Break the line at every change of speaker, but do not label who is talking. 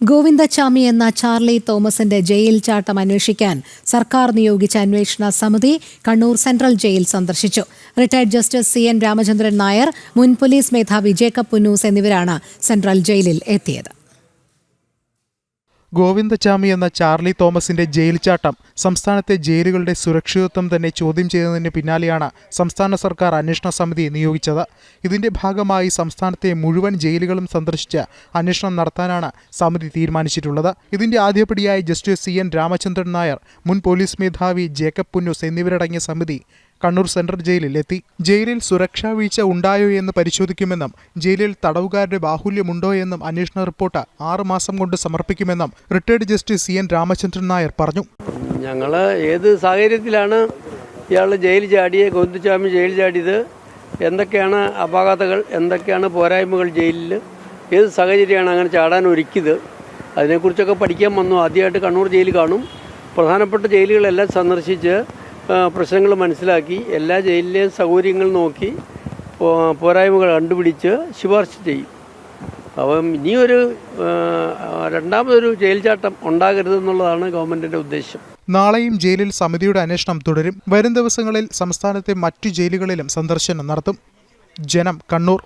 ഗോവിന്ദച്ചാമി എന്ന ചാർലി തോമസിന്റെ ജയിൽ ചാട്ടം അന്വേഷിക്കാൻ സർക്കാർ നിയോഗിച്ച അന്വേഷണ സമിതി കണ്ണൂർ സെൻട്രൽ ജയിൽ സന്ദർശിച്ചു. Retired justice C N Ramachandran Nair മുൻ പോലീസ് മേധാവി ജേക്കബ് പുന്നൂസ് എന്നിവരാണ് സെൻട്രൽ ജയിലിൽ എത്തിയത്.
ഗോവിന്ദചാമി എന്ന ചാർലി തോമസിന്റെ ജയിൽ ചാട്ടം സംസ്ഥാനത്തെ ജയിലുകളുടെ സുരക്ഷിതത്വം തന്നെ ചോദ്യം ചെയ്തതിന് പിന്നാലെയാണ് സംസ്ഥാന സർക്കാർ അന്വേഷണ സമിതി നിയോഗിച്ചത്. ഇതിന്റെ ഭാഗമായി സംസ്ഥാനത്തെ മുഴുവൻ ജയിലുകളും സന്ദർശിച്ച് അന്വേഷണം നടത്താനാണ് സമിതി തീരുമാനിച്ചിട്ടുള്ളത്. ഇതിന്റെ ആദ്യപടിയായി justice C N Ramachandran Nair മുൻ പോലീസ് മേധാവി ജേക്കബ് പുന്നൂസ് എന്നിവരടങ്ങിയ സമിതി കണ്ണൂർ സെൻട്രൽ ജയിലിൽ എത്തി. ജയിലിൽ സുരക്ഷാ വീഴ്ച ഉണ്ടായോ എന്ന് പരിശോധിക്കുമെന്നും ജയിലിൽ തടവുകാരുടെ ബാഹുല്യമുണ്ടോ എന്നും അന്വേഷണ റിപ്പോർട്ട് ആറുമാസം കൊണ്ട് സമർപ്പിക്കുമെന്നും retired justice C. N. Ramachandran Nair പറഞ്ഞു.
ഞങ്ങൾ ഏത് സാഹചര്യത്തിലാണ് ഇയാൾ ജയിൽ ചാടിയെ ഗോവിന്ദസ്വാമി ജയിൽ ചാടിയത്? എന്തൊക്കെയാണ് അപാകതകൾ എന്തൊക്കെയാണ് പോരായ്മകൾ ജയിലിൽ ഏത് സാഹചര്യമാണ് അങ്ങനെ ചാടാൻ ഒരുക്കിയത്? അതിനെക്കുറിച്ചൊക്കെ പഠിക്കാൻ വന്നു. ആദ്യമായിട്ട് കണ്ണൂർ ജയിൽ കാണും. പ്രധാനപ്പെട്ട ജയിലുകളെല്ലാം സന്ദർശിച്ച് പ്രശ്നങ്ങൾ മനസ്സിലാക്കി എല്ലാ ജയിലിലെയും സൗകര്യങ്ങൾ നോക്കി പോരായ്മകൾ കണ്ടുപിടിച്ച് ശുപാർശ ചെയ്യും. അപ്പം ഇനിയൊരു രണ്ടാമതൊരു ജയിൽ ചാട്ടം ഉണ്ടാകരുതെന്നുള്ളതാണ് ഗവൺമെന്റിന്റെ ഉദ്ദേശം.
നാളെയും ജയിലിൽ സമിതിയുടെ അന്വേഷണം തുടരും. വരും ദിവസങ്ങളിൽ സംസ്ഥാനത്തെ മറ്റു ജയിലുകളിലും സന്ദർശനം നടത്തും. ജനം കണ്ണൂർ.